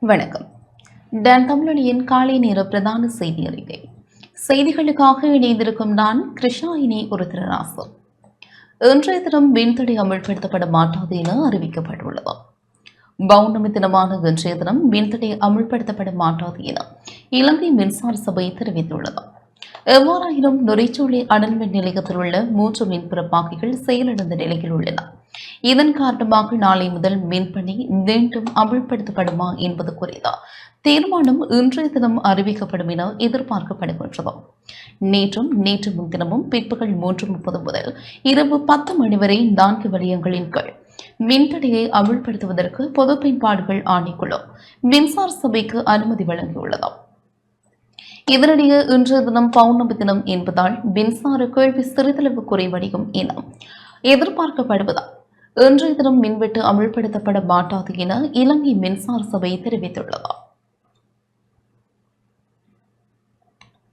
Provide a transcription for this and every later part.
வணக்கம். டன் தமிழொலியின் காலை நேர பிரதான செய்தி அறிக்கை. செய்திகளுக்காக இணைந்திருக்கும் நான் கிருஷ்ணா இனி ஒரு திருராசு இன்றைய தினம் மின்தடை அமல்படுத்தப்பட மாட்டாது என அறிவிக்கப்பட்டுள்ளது. பௌர்ணமி தினமான இன்றைய தினம் மின்தடை அமல்படுத்தப்பட மாட்டாது என இலங்கை மின்சார சபை தெரிவித்துள்ளது. எவ்வாறாயினும் நுரைச்சோலை அனல்மின் நிலையத்தில் உள்ள மூன்று மின்புற பாக்கிகள் செயலிழந்த நிலையில் உள்ளன. இதன் காரணமாக நாளை முதல் மின்பணி மீண்டும் அமல்படுத்தப்படுமா என்பது குறித்த தீர்மானம் இன்றைய தினம் அறிவிக்கப்படும் என எதிர்பார்க்கப்படுகின்றது நேற்றும் நேற்று முன்தினமும் பிற்பகல் மூன்று முப்பது முதல் இரவு பத்து மணி வரை நான்கு வலயங்களின் கீழ் மின்தடையை அமல்படுத்துவதற்கு பொது பயன்பாடுகள் ஆணைக்குழு மின்சார சபைக்கு அனுமதி வழங்கியுள்ளது. இதனிடையே இன்றைய தினம் பௌர்ணமி தினம் என்பதால் மின்சார கேள்வி சிறிதளவு குறைவடையும் என எதிர்பார்க்கப்படுவதால் இன்றைய தினம் மின்வெட்டு அமல்படுத்தப்பட மாட்டாது என இலங்கை மின்சார சபை தெரிவித்துள்ளது.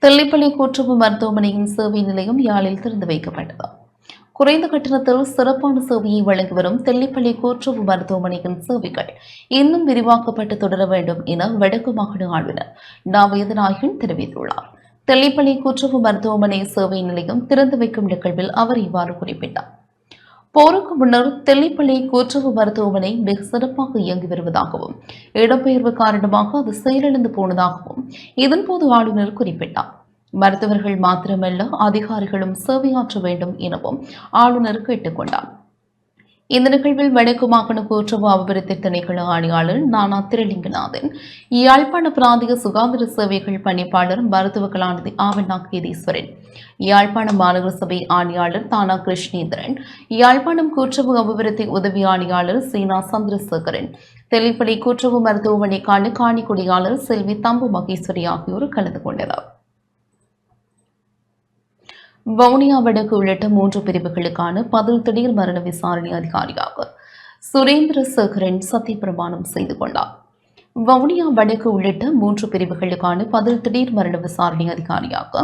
தெல்லிப்பள்ளி கூட்டுறவு மருத்துவமனையின் சேவை நிலையம் யாழில் திறந்து வைக்கப்பட்டது. குறைந்த கட்டணத்தில் சிறப்பான சேவையை வழங்கி வரும் தெல்லிப்பள்ளி கூட்டுறவு மருத்துவமனையின் சேவைகள் இன்னும் விரிவாக்கப்பட்டு தொடர வேண்டும் என வடக்கு மாகாண ஆளுநர் நா வேதநாயகன் தெரிவித்துள்ளார். தெல்லிப்பள்ளி கூட்டுறவு மருத்துவமனை சேவை நிலையம் திறந்து வைக்கும் நிகழ்வில் அவர் இவ்வாறு குறிப்பிட்டார். போருக்கு முன்னர் தெல்லிப்பள்ளி கூட்டுறவு மருத்துவமனை மிக சிறப்பாக இயங்கி வருவதாகவும் இடம்பெயர்வு காரணமாக அது செயலிழந்து போனதாகவும் இதன்போது ஆளுநர் குறிப்பிட்டார். மருத்துவர்கள் மாத்திரமல்ல அதிகாரிகளும் சேவையாற்ற வேண்டும் எனவும் ஆளுநர் கேட்டுக்கொண்டார். இந்த நிகழ்வில் வடக்கு மாகாண கூட்டுறவு அபிவிருத்தி திணைக்கள ஆணையாளர் நானா திருலிங்கநாதன் யாழ்ப்பாண பிராந்திய சுகாதார சேவைகள் பணிப்பாளர் மருத்துவ கலாநிதி ஆவண்ணா கேதீஸ்வரன் யாழ்ப்பாண மாநகர சபை ஆணையாளர் தானா கிருஷ்ணேந்திரன் யாழ்ப்பாணம் கூட்டுறவு அபிவிருத்தி உதவி ஆணையாளர் சீனா சந்திரசேகரன் தெளிப்படை கூட்டுறவு மருத்துவமனைக்கான காணிக்குடியாளர் செல்வி தம்பு மகேஸ்வரி ஆகியோர் கலந்து கொண்டனர். வவுனியா வடக்கு உள்ளிட்ட மூன்று பிரிவுகளுக்கான பதில் திடீர் மரண விசாரணை அதிகாரியாக சுரேந்திர சேகரன் சத்தியப்பிரமாணம் செய்து கொண்டார். வவுனியா வடக்கு உள்ளிட்ட மூன்று பிரிவுகளுக்கான பதில் திடீர் மரண விசாரணை அதிகாரியாக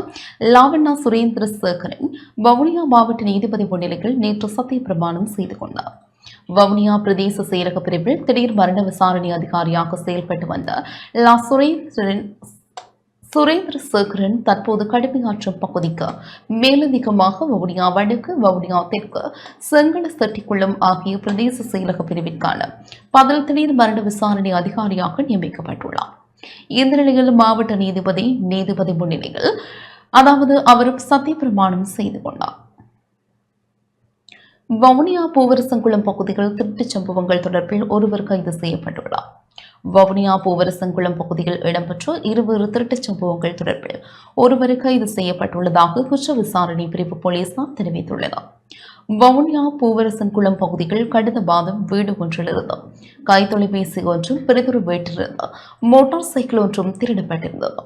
லாவண்ணா சுரேந்திர சேகரன் வவுனியா மாவட்ட நீதிபதி முன்னிலையில் நேற்று சத்தியப்பிரமாணம் செய்து கொண்டார். வவுனியா பிரதேச செயலக பிரிவில் திடீர் மரண விசாரணை அதிகாரியாக செயல்பட்டு வந்த லா சுரேந்திரன் சுரேந்திர சேகரன் தற்போது கடுமையாற்றும் பகுதிக்கு மேலதிகமாக வவுனியா வடக்கு வவுனியா தெற்கு செங்கல செட்டிக்குளம் ஆகிய பிரதேச செயலக பிரிவிற்கான பதில் திடீர் மரண விசாரணை அதிகாரியாக நியமிக்கப்பட்டுள்ளார். இந்த நிலையில் மாவட்ட நீதிபதி நீதிபதி முன்னிலையில் அதாவது அவர் சத்தியப்பிரமாணம் செய்து கொண்டார். வவுனியா பூவரசங்குளம் பகுதியில் திருட்டுச் சம்பவங்கள் தொடர்பில் ஒருவர் கைது செய்யப்பட்டுள்ளார். வவுனியா பூவரசங்குளம் பகுதியில் இடம்பெற்ற இருவேறு திருட்டுச் சம்பவங்கள் தொடர்பில் ஒருவர் கைது செய்யப்பட்டுள்ளதாக குற்ற விசாரணை பிரிவு போலீசார் தெரிவித்துள்ளனர் வவுனியா பூவரசன்குளம் பகுதியில் கடந்த மாதம் வீடு ஒன்றிலிருந்து கைத்தொலைபேசி ஒன்றும் பிறகு வீட்டிலிருந்து மோட்டார் சைக்கிள் ஒன்றும் திருடப்பட்டிருந்தது.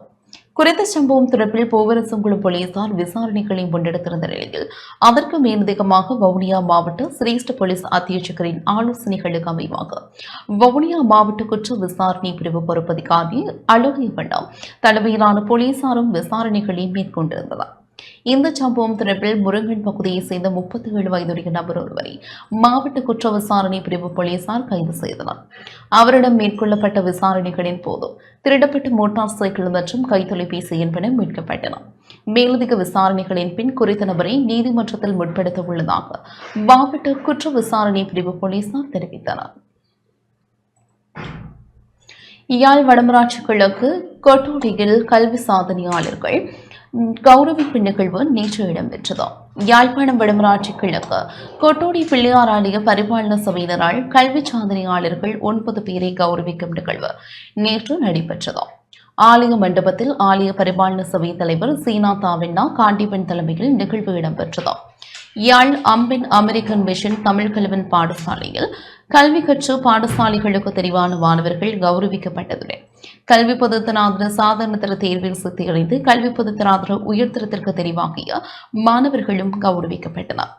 குறித்த சம்பவம் தொடர்பில் பூவரசங்குளம் போலீசார் விசாரணைகளை முன்னெடுத்திருந்த நிலையில் அதற்கு மேலதிகமாக வவுனியா மாவட்ட சிரேஷ்ட போலீஸ் அத்தியட்சகரின் ஆலோசனைகளுக்கு அமைவாக வவுனியா மாவட்ட குற்ற விசாரணை பிரிவு பொறுப்பதிகாரி அழகிய வண்ணம் தலைமையிலான போலீசாரும் விசாரணைகளை மேற்கொண்டிருந்தனர். இந்த சம்பவம் தொடர்பில் முருங்கன் பகுதியைச் சேர்ந்த முப்பத்தி ஏழு வயதுடைய நபர் ஒருவரை மாவட்ட குற்ற விசாரணை பிரிவு போலீசார் கைது செய்தனர். அவரிடம் மேற்கொள்ளப்பட்ட விசாரணைகளின் போது திருடப்பட்ட மோட்டார் சைக்கிள் மற்றும் கைத்தொலைபேசி என்பன மீட்கப்பட்டன. மேலதிக விசாரணைகளின் பின் குறித்த நபரை நீதிமன்றத்தில் முற்படுத்த உள்ளதாக மாவட்ட குற்ற விசாரணை பிரிவு போலீசார் தெரிவித்தனர். யாழ் வடமராட்சி கிழக்கு கொட்டோடியில் கல்வி சாதனையாளர்கள் கௌரவிப்பு நிகழ்வு நேற்று இடம்பெற்றது. யாழ்ப்பாணம் வடமராட்சி கிழக்கு கொட்டோடி பிள்ளையார் ஆலய பரிபாலன சபையினரால் கல்வி சாதனையாளர்கள் ஒன்பது பேரை கௌரவிக்கும் நிகழ்வு நேற்று நடைபெற்றது. ஆலய மண்டபத்தில் ஆலய பரிபாலன சபை தலைவர் சீனா தாவின்னா காண்டிபன் தலைமையில் நிகழ்வு இடம்பெற்றது. யாழ் அம்பின் அமெரிக்கன் மிஷன் தமிழ்கல்வன் பாடசாலையில் கல்வி கற்று பாடசாலைகளுக்கு தெரிவான மாணவர்கள் கௌரவிக்கப்பட்டதுடன் கல்வி பொதுத்தராதர சாதாரணத்தர தேர்வில் சித்தியடைந்து கல்வி பொதுத்தராதர உயர்தரத்திற்கு தெரிவாகிய மாணவர்களும் கௌரவிக்கப்பட்டனர்.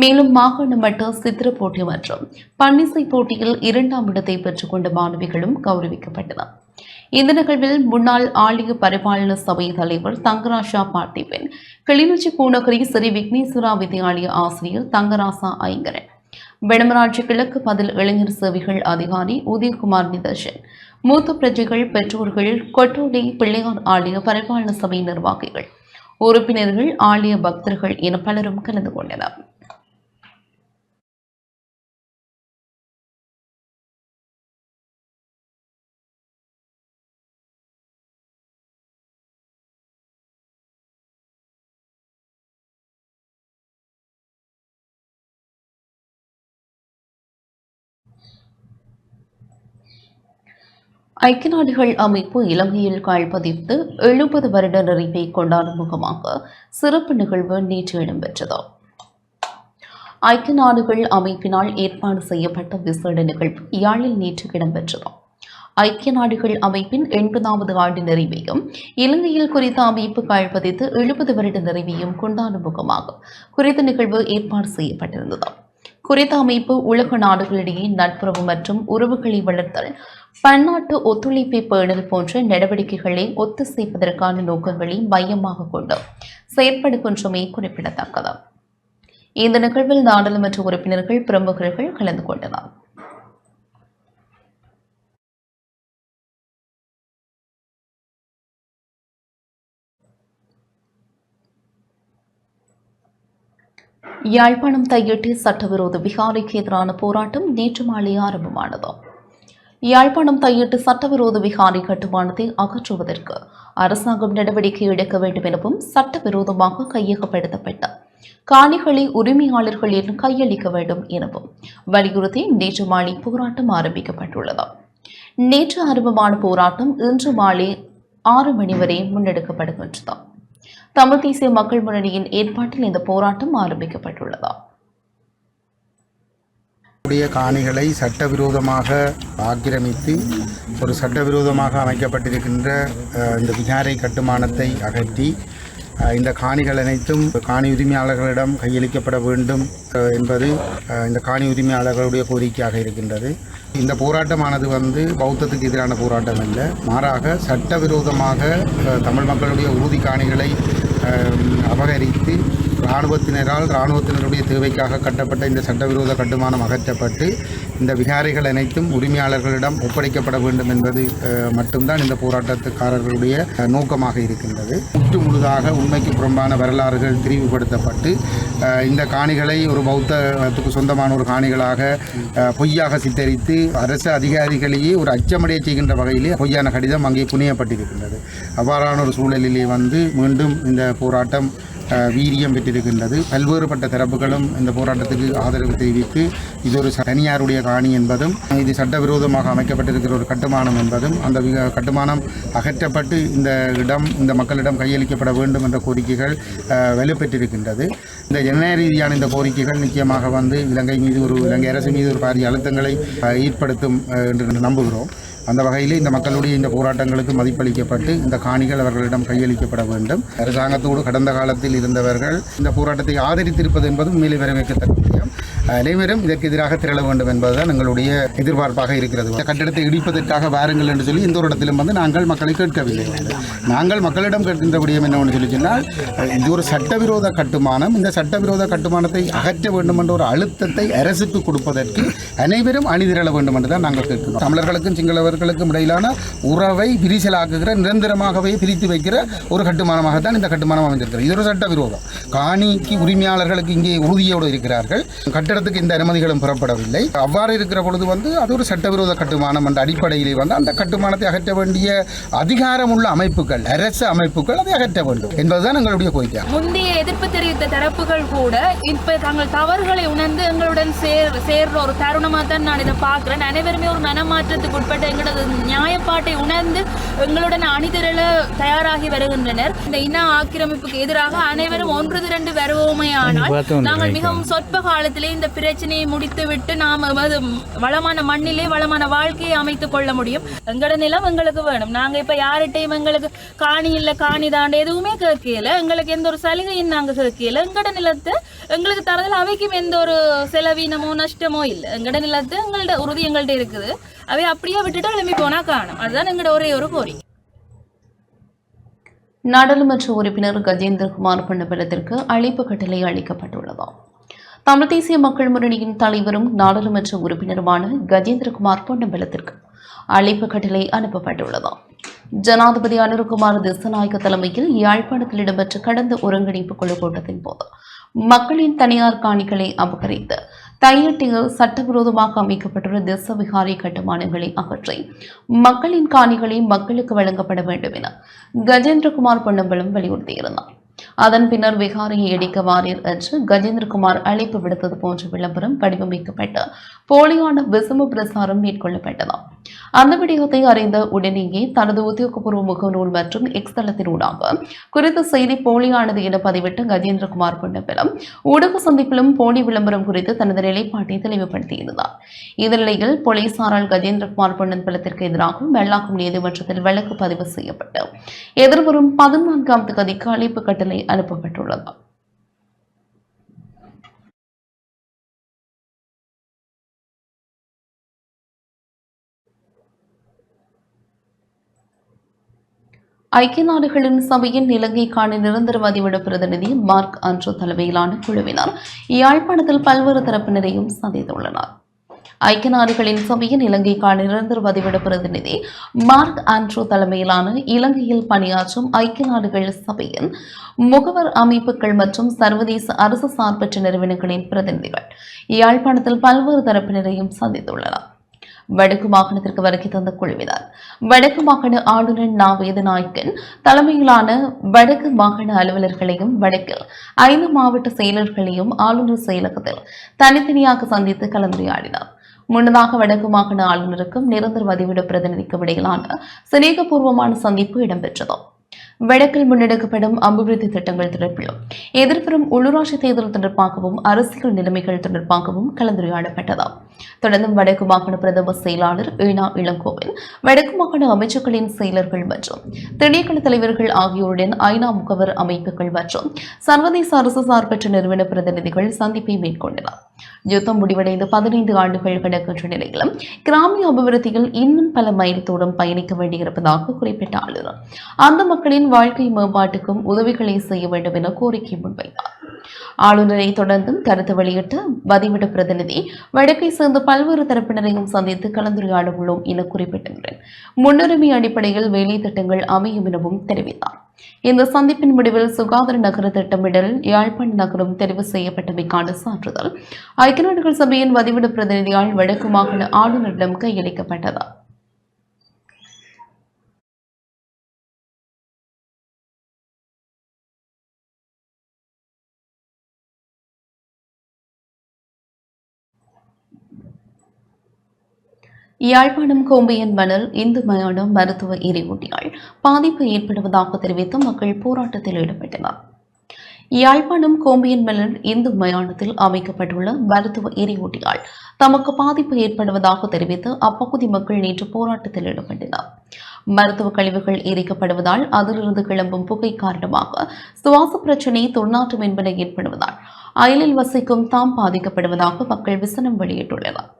மேலும் மாகாண மட்ட சித்திர போட்டி மற்றும் பன்னிசை போட்டியில் இரண்டாம் இடத்தை பெற்றுக்கொண்ட மாணவிகளும் கௌரவிக்கப்பட்டனர். இந்த நிகழ்வில் முன்னாள் ஆலய பரிபாலன சபை தலைவர் தங்கராசா பார்த்திபன் கிளிநொச்சி பூநகரி ஸ்ரீ விக்னேஸ்வரா வித்யாலய ஆசிரியர் தங்கராசா ஐங்கரன் வெடமராட்சி கிழக்கு பதில் இளைஞர் சேவைகள் அதிகாரி உதயகுமார் நிதர்ஷன் மூத்த பிரஜைகள் பெற்றோர்கள் கொட்டோடி பிள்ளையார் ஆலய பரிபாலன சபை நிர்வாகிகள் உறுப்பினர்கள் ஆலய பக்தர்கள் என பலரும் கலந்து கொண்டனர். ஐக்கிய நாடுகள் அமைப்பு இலங்கையில் கால்பதித்து எழுபது வருட நிறைவை கொண்டாடும் முகமாக சிறப்பு நிகழ்வு நேற்று இடம்பெற்றது. ஐக்கிய நாடுகள் அமைப்பினால் ஏற்பாடு செய்யப்பட்ட விசேட நிகழ்வு யாழில் நேற்று இடம்பெற்றது. ஐக்கிய நாடுகள் அமைப்பின் எண்பதாவது ஆண்டு நிறைவையும் இலங்கையில் குறித்த அமைப்பு கால்பதித்து எழுபது வருட நிறைவையும் கொண்டாடும் முகமாக குறித்த நிகழ்வு ஏற்பாடு செய்யப்பட்டிருந்தது. குறித்த அமைப்பு உலக நாடுகளிடையே நட்புறவு மற்றும் உறவுகளை வளர்த்தல் பன்னாட்டு ஒத்துழைப்பை பேணல் போன்ற நடவடிக்கைகளை ஒத்திசைப்பதற்கான நோக்கங்களை மையமாக கொண்டு செயற்படுகின்றமை குறிப்பிடத்தக்கது. இந்த நிகழ்வில் நாடாளுமன்ற உறுப்பினர்கள் பிரமுகர்கள் கலந்து கொண்டனர். யாழ்ப்பாணம் தையிட்டு சட்டவிரோத விகாரைக்கு எதிரான போராட்டம் நேற்று மாலை ஆரம்பமானது. யாழ்ப்பாணம் தையிட்டு சட்டவிரோத விகாரை கட்டுமானத்தை அகற்றுவதற்கு அரசாங்கம் நடவடிக்கை எடுக்க வேண்டும் எனவும் சட்டவிரோதமாக கையகப்படுத்தப்பட்ட காணிகளை உரிமையாளர்களிடம் கையளிக்க வேண்டும் எனவும் வலியுறுத்தி நேற்று மாலை போராட்டம் ஆரம்பிக்கப்பட்டுள்ளது. நேற்று ஆரம்பமான போராட்டம் இன்று மாலை ஆறு மணி வரை முன்னெடுக்கப்படுகின்றது. தமிழ் தேசிய மக்கள் முன்னணியின் ஏற்பாட்டில் இந்த போராட்டம் ஆரம்பிக்கப்பட்டுள்ளது. உடைய காணிகளை சட்டவிரோதமாக ஆக்கிரமித்து ஒரு சட்டவிரோதமாக அமைக்கப்பட்டிருக்கின்ற இந்த விகாரை கட்டுமானத்தை அகற்றி இந்த காணிகள் அனைத்தும் காணி உரிமையாளர்களிடம் கையளிக்கப்பட வேண்டும் என்பது இந்த காணி உரிமையாளர்களுடைய கோரிக்கையாக இருக்கின்றது. இந்த போராட்டமானது வந்து பௌத்தத்துக்கு எதிரான போராட்டம் அல்ல. மாறாக சட்டவிரோதமாக தமிழ் மக்களுடைய உறுதி காணிகளை அபகரித்து இராணுவத்தினரால் இராணுவத்தினருடைய தேவைக்காக கட்டப்பட்ட இந்த சட்டவிரோத கட்டுமானம் அகற்றப்பட்டு இந்த விகாரிகள் அனைத்தும் உரிமையாளர்களிடம் ஒப்படைக்கப்பட வேண்டும் என்பது மட்டும்தான் இந்த போராட்டத்துக்காரர்களுடைய நோக்கமாக இருக்கின்றது. முற்று முழுதாக உண்மைக்கு புறம்பான வரலாறுகள் திரிவுபடுத்தப்பட்டு இந்த காணிகளை ஒரு பௌத்தத்துக்கு சொந்தமான ஒரு காணிகளாக பொய்யாக சித்தரித்து அரசு அதிகாரிகளையே ஒரு அச்சமடைய செய்கின்ற வகையிலே பொய்யான கடிதம் அங்கே புனையப்பட்டிருக்கின்றது. அவ்வாறான ஒரு சூழலிலே வந்து மீண்டும் இந்த போராட்டம் வீரியம் பெற்றிருக்கின்றது. பல்வேறுபட்ட தரப்புகளும் இந்த போராட்டத்துக்கு ஆதரவு தெரிவித்து இது ஒரு தனியாருடைய காணி என்பதும் இது சட்டவிரோதமாக அமைக்கப்பட்டிருக்கிற ஒரு கட்டுமானம் என்பதும் அந்த வி- கட்டுமானம் அகற்றப்பட்டு இந்த இடம் இந்த மக்களிடம் கையளிக்கப்பட வேண்டும் என்ற கோரிக்கைகள் வலுப்பெற்றிருக்கின்றது. இந்த ஜனநாயக ரீதியான இந்த கோரிக்கைகள் நிச்சயமாக வந்து இலங்கை மீது ஒரு இலங்கை அரசு மீது ஒரு பாரிய அழுத்தங்களை ஏற்படுத்தும் என்று நம்புகிறோம். அந்த வகையில் இந்த மக்களுடைய இந்த போராட்டங்களுக்கு மதிப்பளிக்கப்பட்டு இந்த காணிகள் அவர்களிடம் கையளிக்கப்பட வேண்டும். அரசாங்கத்தோடு கடந்த காலத்தில் இருந்தவர்கள் இந்த போராட்டத்தை ஆதரித்திருப்பது என்பது உண்மையிலே வரவேற்கத்தக்க விஷயம். அனைவரும் இதற்கு எதிராக திரள வேண்டும் என்பதுதான் எங்களுடைய எதிர்பார்ப்பாக இருக்கிறது. இந்த கட்டிடத்தை இடிப்பதற்காக வாருங்கள் என்று சொல்லி எந்த ஒரு இடத்திலும் வந்து நாங்கள் மக்களை கேட்கவில்லை. நாங்கள் மக்களிடம் கேட்கின்ற விடயம் என்னவென்று சொல்லி சொன்னால் இது ஒரு சட்டவிரோத கட்டுமானம். இந்த சட்டவிரோத கட்டுமானத்தை அகற்ற வேண்டும் என்ற ஒரு அழுத்தத்தை அரசுக்கு கொடுப்பதற்கு அனைவரும் அணிதிரள வேண்டும் என்று தான் நாங்கள் கேட்கிறோம். தமிழர்களுக்கும் சிங்களவர்களுக்கும் இடையிலான உறவை விரிசலாக்குகிற நிரந்தரமாகவே பிரித்து வைக்கிற ஒரு கட்டுமானமாகத்தான் இந்த கட்டுமானம் அமைந்திருக்கிறது. இது ஒரு சட்டவிரோதம். காணிக்கு உரிமையாளர்களுக்கு இங்கே உறுதியோடு இருக்கிறார்கள். கட்டடத்துக்கு எந்த அனுமதிகளும் புறப்படவில்லை. அவ்வாறு இருக்கிற பொழுது வந்து அது ஒரு சட்டவிரோத கட்டுமானம் என்ற அடிப்படையிலே வந்து அந்த கட்டுமானத்தை அகற்ற வேண்டிய அதிகாரமுள்ள அமைப்புகள் அரசு அமைப்புகள் அதை அகற்ற வேண்டும் என்பதுதான் எங்களுடைய கோரிக்கை. முந்தைய எதிர்ப்பு தெரிவித்த தரப்புகள் கூட இப்ப தங்கள் தவறுகளை உணர்ந்து எங்களுடன் சேர் சேர்ற ஒரு தருணமா தான் நான் இதை பார்க்கிறேன். அனைவருமே ஒரு மனமாற்றத்துக்கு உட்பட்ட எங்களது நியாயப்பாட்டை உணர்ந்து எங்களுடன் அணிதிரள தயாராகி வருகின்றனர். இந்த இன ஆக்கிரமிப்புக்கு எதிராக அனைவரும் ஒன்று திரண்டு வருவோமே ஆனால் நாங்கள் மிகவும் சொற்ப காலத்திலே இந்த பிரச்சனையை முடித்துவிட்டு நாம் எமது வளமான மண்ணிலே வளமான வாழ்க்கையை அமைத்துக் கொள்ள முடியும். எங்களோட நிலம் எங்களுக்கு வேணும். நாங்க இப்ப யார்கிட்டையும் எங்களுக்கு காணி இல்ல காணி தாண்ட எதுவுமே கேட்கல. எங்களுக்கு எந்த ஒரு சலுகையும் நாங்க கேட்கல. எங்களோட நிலத்தை எங்களுக்கு தரதில் அவைக்கும் எந்த ஒரு செலவீனமோ நஷ்டமோ இல்லை. எங்களோட நிலத்தை எங்களோட உறுதி எங்கள்கிட்ட இருக்குது. அவை அப்படியே விட்டுட்டு கிளம்பி போனா காணும். அதுதான் எங்களோட ஒரே ஒரு கோரிக்கை. நாடாளுமன்ற உறுப்பினர் கஜேந்திரகுமார் பொன்னம்பலத்திற்கு அழைப்பு கட்டளை அளிக்கப்பட்டுள்ளது தமிழ் தேசிய மக்கள் முன்னணியின் தலைவரும் நாடாளுமன்ற உறுப்பினருமான கஜேந்திரகுமார் பொன்னம்பலத்திற்கு அழைப்பு கட்டளை அனுப்பப்பட்டுள்ளது. ஜனாதிபதி அனுருகுமார் திசநாயக தலைமையில் யாழ்ப்பாணத்தில் இடம்பெற்ற கடந்த ஒருங்கிணைப்பு குழு கூட்டத்தின் போது மக்களின் தனியார் காணிகளை அபகரித்து தையட்டியில் சட்டவிரோதமாக அமைக்கப்பட்டுள்ள திசவிகாரி கட்டுமானங்களை அகற்றி மக்களின் காணிகளை மக்களுக்கு வழங்கப்பட வேண்டும் என கஜேந்திரகுமார் பொன்னம்பலம் வலியுறுத்தியிருந்தார். அதன் பின்னர் விகாரியை இடிக்க வாரீர் என்று கஜேந்திரகுமார் அழைப்பு விடுத்தது போன்ற விளம்பரம் வடிவமைக்கப்பட்டு போலியான விசம பிரசாரம் மேற்கொள்ளப்பட்டதாம். அந்த விடயத்தை அறிந்த உடனேயே தனது உத்தியோகபூர்வ முகநூல் மற்றும் எக்ஸ் தளத்தினூடாக குறித்த செய்தி போலியானது என பதிவிட்ட கஜேந்திரகுமார் பொன்னம்பலம் ஊடக சந்திப்பிலும் போலி விளம்பரம் குறித்து தனது நிலைப்பாட்டை தெளிவுபடுத்தியிருந்தார். இந்நிலையில் போலீசாரால் கஜேந்திரகுமார் பொன்னம்பலத்திற்கு எதிராக மெல்லாக்கும் நீதிமன்றத்தில் வழக்கு பதிவு செய்யப்பட்டு எதிர்வரும் பதினான்காம் தேதிக்கு அழைப்பு கட்டளை அனுப்பப்பட்டுள்ளது ஐக்கிய நாடுகளின் சபையின் இலங்கைக்கான நிரந்தர வதிவிட பிரதிநிதி மார்க் அன்ட்ரோ தலைமையிலான குழுவினர் யாழ்ப்பாணத்தில் பல்வேறு தரப்பினரையும் சந்தித்துள்ளனர். ஐக்கிய நாடுகளின் சபையின் இலங்கைக்கான நிரந்தர வதிவிட பிரதிநிதி மார்க் ஆண்ட்ரோ தலைமையிலான இலங்கையில் பணியாற்றும் ஐக்கிய நாடுகள் சபையின் முகவர் அமைப்புகள் மற்றும் சர்வதேச அரசு சார்பற்ற நிறுவனங்களின் பிரதிநிதிகள் யாழ்ப்பாணத்தில் பல்வேறு தரப்பினரையும் சந்தித்துள்ளனர். வடக்கு மாகாணத்திற்கு வருகை தந்த குழுவினர். வடக்கு மாகாண ஆளுநர் நா வேதநாயக்கன் தலைமையிலான வடக்கு மாகாண அலுவலர்களையும் வடக்கில் ஐந்து மாவட்ட செயலர்களையும் ஆளுநர் செயலகத்தில் தனித்தனியாக சந்தித்து கலந்துரையாடினார். முன்னதாக வடக்கு மாகாண ஆளுநருக்கும் நிரந்தர வதிவிட பிரதிநிதிக்கும் இடையிலான சிநேகபூர்வமான சந்திப்பு இடம்பெற்றது. வடக்கில் முன்னெடுக்கப்படும் அபிவிருத்தி திட்டங்கள் தொடர்பிலும் எதிர்வரும் உள்ளூராட்சி தேர்தல் தொடர்பாகவும் அரசியல் நிலைமைகள் தொடர்பாகவும் கலந்துரையாடப்பட்டது தொடர்ந்தும் வடக்கு மாகாண பிரதம செயலாளர் ஈனா இளங்கோவில் வடக்கு மாகாண அமைச்சர்களின் செயலர்கள் மற்றும் திணைக்கள தலைவர்கள் ஆகியோருடன் ஐநா முகவர் அமைப்புகள் மற்றும் சர்வதேச அரசு சார்பற்ற நிறுவன பிரதிநிதிகள் சந்திப்பை மேற்கொண்டனர். யுத்தம் முடிவடைந்து பதினைந்து ஆண்டுகள் கிடக்கின்ற நிலையிலும் கிராமிய அபிவிருத்தியில் இன்னும் பல மைல் தூரம் பயணிக்க வேண்டியிருப்பதாக குறிப்பிட்ட ஆளுநர் அந்த மக்களின் வாழ்க்கை மேம்பாட்டுக்கும் உதவிகளை செய்ய வேண்டும் என கோரிக்கை முன்வைத்தார். ஆளுநரை தொடர்ந்தும் கருத்து வெளியிட்ட வதிவிட பிரதிநிதி வடக்கை சேர்ந்த பல்வேறு தரப்பினரையும் சந்தித்து கலந்துரையாட உள்ளோம் என குறிப்பிட்டுள்ளேன். முன்னுரிமை அடிப்படையில் வேலை திட்டங்கள் அமையும் எனவும் தெரிவித்தார். இந்த சந்திப்பின் முடிவில் சுகாதார நகர திட்டமிடல் யாழ்ப்பாண நகரம் தெரிவு செய்யப்பட்டமைக்கான சான்றிதழ். ஐக்கிய நாடுகள் சபையின் வதிவிட பிரதிநிதியால் வடக்கு மாகாண ஆளுநரிடம் கையளிக்கப்பட்டது. யாழ்ப்பாணம் கோம்பியன் மணல் இந்து மயானம் மருத்துவ எரிவூட்டியால் பாதிப்பு ஏற்படுவதாக தெரிவித்து மக்கள் போராட்டத்தில் ஈடுபட்டனர். யாழ்ப்பாணம் கோம்பியன் மலர் இந்து மயானத்தில் அமைக்கப்பட்டுள்ள மருத்துவ எரிவூட்டியால் தமக்கு பாதிப்பு ஏற்படுவதாக தெரிவித்து அப்பகுதி மக்கள் நேற்று போராட்டத்தில் ஈடுபட்டனர். மருத்துவ கழிவுகள் எரிக்கப்படுவதால் அதிலிருந்து கிளம்பும் புகை காரணமாக சுவாச பிரச்சினை துர்நாற்றம் என்பன ஏற்படுவதால் அயலில் வசிக்கும் தாம் பாதிக்கப்படுவதாக மக்கள் விசனம் வெளியிட்டுள்ளனர்.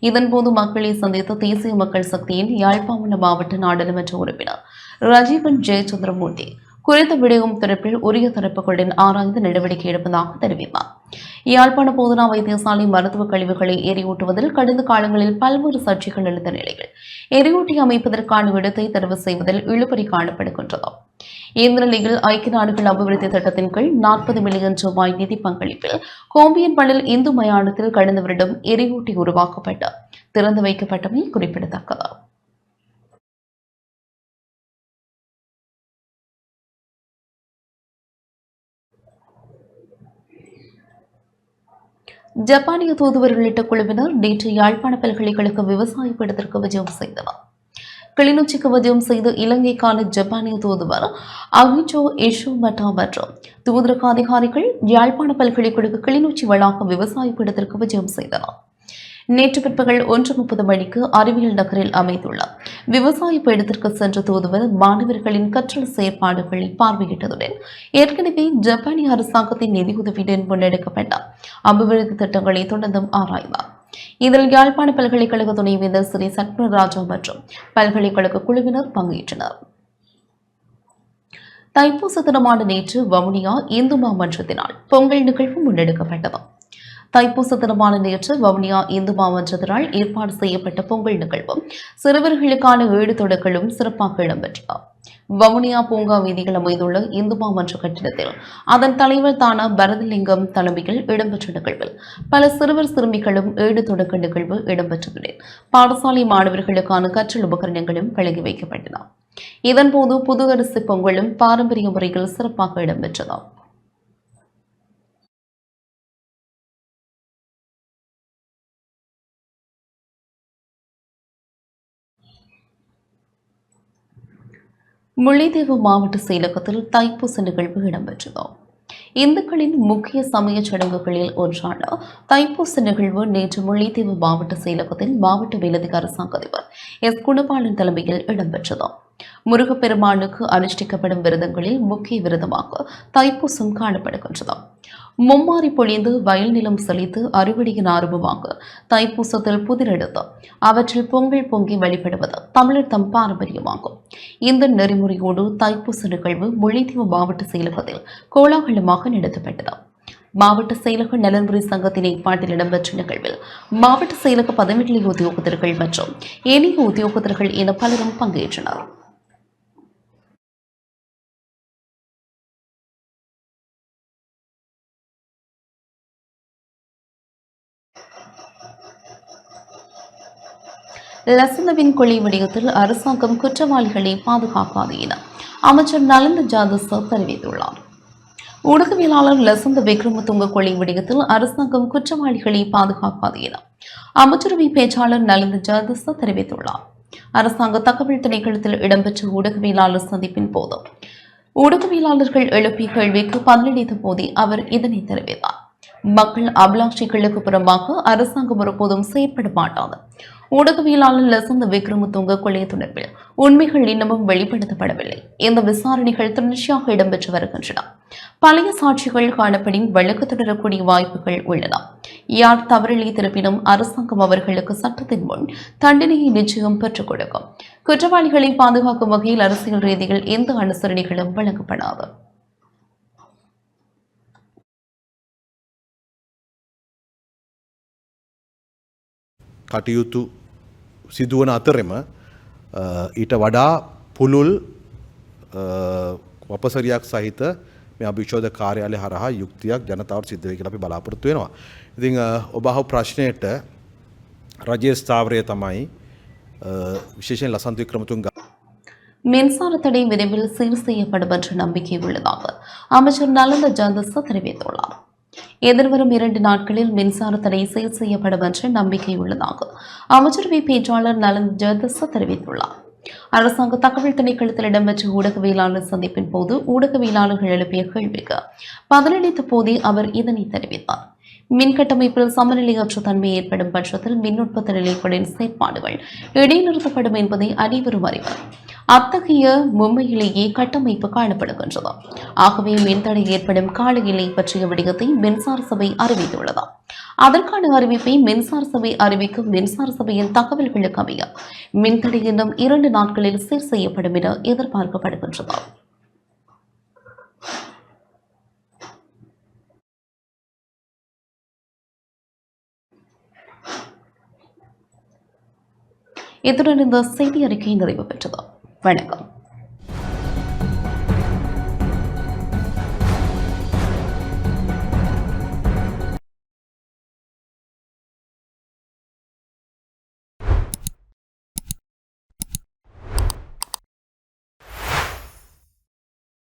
இதன்போது மக்களை சந்தித்த தேசிய மக்கள் சக்தியின் யாழ்ப்பாண மாவட்ட நாடாளுமன்ற உறுப்பினர் ராஜீவன் ஜெயச்சந்திரமூர்த்தி குறித்த விடயம் தொடர்பில் உரிய தரப்புகளுடன் ஆராய்ந்து நடவடிக்கை எடுப்பதாக தெரிவித்தார். யாழ்ப்பாண போதனா வைத்தியசாலை மருத்துவக் கழிவுகளை எரியூட்டுவதில் கடந்த காலங்களில் பல்வேறு சர்ச்சைகள் எழுந்த நிலையில் எரியூட்டி அமைப்பதற்கான இடத்தை தெரிவு செய்வதில் இழுபறி காணப்படுகின்றது. இந்த நிலையில் ஐக்கிய நாடுகள் அபிவிருத்தி திட்டத்தின் கீழ் நாற்பது மில்லியன் ரூபாய் நிதி பங்களிப்பில் கோம்பியன்பள்ளில் இந்து மயானத்தில் கடந்த வருடம் எரியூட்டி உருவாக்கப்பட்டு திறந்து வைக்கப்பட்டமை குறிப்பிடத்தக்கது. ஜப்பானிய தூதுவர் உள்ளிட்ட குழுவினர் நேற்று யாழ்ப்பாண பல்கலைக்கழக விவசாய பீடத்திற்கு விஜயம் செய்தனர். கிளிநொச்சிக்கு விஜயம் செய்த இலங்கைக்கான ஜப்பானிய தூதுவர் அகிஜோ இஷு மட்டா மற்றும் தூதரக அதிகாரிகள் யாழ்ப்பாண பல்கலைக்கழக கிளிநொச்சி வளாகம் விவசாய பீடத்திற்கு விஜயம் செய்தனர். நேற்று பிற்பகல் ஒன்று முப்பது மணிக்கு அறிவியல் நகரில் அமைந்துள்ளார் விவசாய பீடத்திற்கு சென்ற தூதுவர் மாணவர்களின் கற்றல் செயற்பாடுகளை பார்வையிட்டதுடன் ஏற்கனவே ஜப்பானிய அரசாங்கத்தின் நிதியுதவியுடன் முன்னெடுக்கப்பட்ட அபிவிருத்தி திட்டங்களை தொடர்ந்தும் ஆராய்ந்தார். இதில் யாழ்ப்பாண பல்கலைக்கழக துணைவேந்தர் ஸ்ரீ சத்மராஜா மற்றும் பல்கலைக்கழக குழுவினர் பங்கேற்றனர். தைப்பூச தினமான நேற்று வவுனியா இந்து மாமன்றத்தினால் பொங்கல் நிகழ்வு முன்னெடுக்கப்பட்டது. தைப்பூச தினமான நேற்று வவுனியா இந்து மாவட்டத்தினால் ஏற்பாடு செய்யப்பட்ட பொங்கல் நிகழ்வும் சிறுவர்களுக்கான வீடு தொடர்களும் சிறப்பாக இடம்பெற்றன. வவுனியா பூங்கா வீதியில் அமைந்துள்ள இந்து மாமன்ற கட்டிடத்தில் அதன் தலைவர் தான பரதலிங்கம் தலைமையில் இடம்பெற்ற நிகழ்வில் பல சிறுவர் சிறுமிகளும் ஏடு தொடக்க நிகழ்வு இடம்பெற்றதுடன் பாடசாலை மாணவர்களுக்கான கற்றல் உபகரணங்களும் வழங்கி வைக்கப்பட்டன. இதன்போது புது அரிசி பொங்கலும் பாரம்பரிய முறையில் சிறப்பாக இடம்பெற்றது முல்லைத்தீவு மாவட்ட செயலகத்தில் தைப்பூச நிகழ்வு இடம்பெற்றது. இந்துக்களின் முக்கிய சமய சடங்குகளில் ஒன்றான தைப்பூச நிகழ்வு நேற்று முல்லைத்தீவு மாவட்ட செயலகத்தில் மாவட்ட மேலதிகார சங்க அதிபர் எஸ். குணபாலன் தலைமையில் இடம்பெற்றது. முருகப்பெருமானுக்கு அனுஷ்டிக்கப்படும் விரதங்களில் முக்கிய விரதமாக தைப்பூசம் காணப்படுகின்றது. மும்மாரி பொழிந்து வயல் நிலம் செழித்து அறுவடையின் ஆரம்பமாக தைப்பூசத்தில் புதிரெடுத்து அவற்றில் பொங்கல் பொங்கி வழிபடுவது தமிழர் தம் பாரம்பரியமாகும். இந்த நெறிமுறையோடு தைப்பூச நிகழ்வு முல்லைத்தீவு மாவட்ட செயலகத்தில் கோலாகலமாக நடத்தப்பட்டது மாவட்ட செயலக நலன்புரி சங்கத்தின் ஏற்பாட்டில் இடம்பெற்ற நிகழ்வில் மாவட்ட செயலக பதவிநிலை உத்தியோகத்தர்கள் மற்றும் ஏனைய உத்தியோகத்தர்கள் என பலரும் பங்கேற்றனர். லசந்தவின் கொலை விடயத்தில் அரசாங்கம் குற்றவாளிகளை பாதுகாக்காது என அமைச்சர் நலந்த ஜாதச தெரிவித்துள்ளார். ஊடகவியலாளர் லசந்த விக்ரமதுங்க கொலை விடயத்தில் அரசாங்கம் குற்றவாளிகளை பாதுகாக்காது என அமைச்சரவை பேச்சாளர் நலந்த ஜாதச தெரிவித்துள்ளார். அரசாங்க தகவல் திணைக்களத்தில் இடம்பெற்ற ஊடகவியலாளர் சந்திப்பின் போது ஊடகவியலாளர்கள் எழுப்பிய கேள்விக்கு பதிலளித்த போதே அவர் இதனை தெரிவித்தார். மக்கள் அபிலாஷைகளுக்கு புறம்பாக அரசாங்கம் ஒருபோதும் செயற்பட மாட்டாது. ஊடகவியலாளர் லசந்த விக்ரமதுங்க கொலை தொடர்பில் உண்மைகள் இன்னமும் வெளிப்படுத்தப்படவில்லை இந்த விசாரணைகள் தொடர்ச்சியாக இடம்பெற்று வருகின்றன பழைய சாட்சிகள் காணப்படின் வழக்கு தொடரக்கூடிய வாய்ப்புகள் உள்ளன யார் தவறிழைத்திருப்பினும் அரசாங்கம் அவர்களுக்கு சட்டத்தின் முன் தண்டனையை நிச்சயம் பெற்றுக் கொடுக்கும் குற்றவாளிகளை பாதுகாக்கும் வகையில் அரசியல் ரீதியில் எந்த அனுசரணைகளும் வழங்கப்படாது කටයුතු සිදුවන අතරෙම අ, ඊට වඩා පුළුල් අ, වපසරියක් සහිත මේ අභිශෝධ කාර්යාලය හරහා යුක්තියක් ජනතාවට සිද්ධ වෙයි කියලා අපි බලාපොරොත්තු වෙනවා. ඉතින් අ, ඔබ අහපු ප්‍රශ්නයට රජයේ ස්ථාවරය තමයි අ, විශේෂයෙන් ලසන්ත වික්‍රමතුංග மின்சார தடை விரைவில் சீர் செய்யப்படும் என்ற நம்பிக்கை உள்ளதாக அமைச்சர் நலந்த ஜாந்தச தெரிவித்துள்ளார் எதிர்வரும் இரண்டு நாட்களில் மின்சார தடை சீர் செய்யப்படும் என்ற நம்பிக்கை உள்ளதாக அமைச்சரவை பேச்சாளர் நலன் ஜாந்தச தெரிவித்துள்ளார். அரசாங்க தகவல் திணைக்களத்தில் இடம்பெற்ற ஊடகவியலாளர் சந்திப்பின் போது ஊடகவியலாளர்கள் எழுப்பிய கேள்விக்கு பதிலளித்த போதே அவர் இதனை தெரிவித்தார். மின் கட்டமைப்பில் சமநிலையற்ற தன்மை ஏற்படும் பட்சத்தில் மின் உற்பத்தி நிலையங்களின் செயற்பாடுகள் இடைநிறுத்தப்படும் என்பதை அனைவரும் அறிவர். அத்தகைய மும்பையிலேயே கட்டமைப்பு காணப்படுகின்றது. ஆகவே மின்தடை ஏற்படும் கால எல்லை பற்றிய விடயத்தை மின்சார சபை அறிவித்துள்ளது. அதற்கான அறிவிப்பை மின்சார சபை அறிவிக்கும் மின்சார சபையின் தகவல்களுக்கு அமைய மின்தடை இன்னும் இரண்டு நாட்களில் சீர் செய்யப்படும் என எதிர்பார்க்கப்படுகின்றது. இத்துடன் இந்த செய்தி அறிக்கை நிறைவு பெற்றது. வணக்கம்.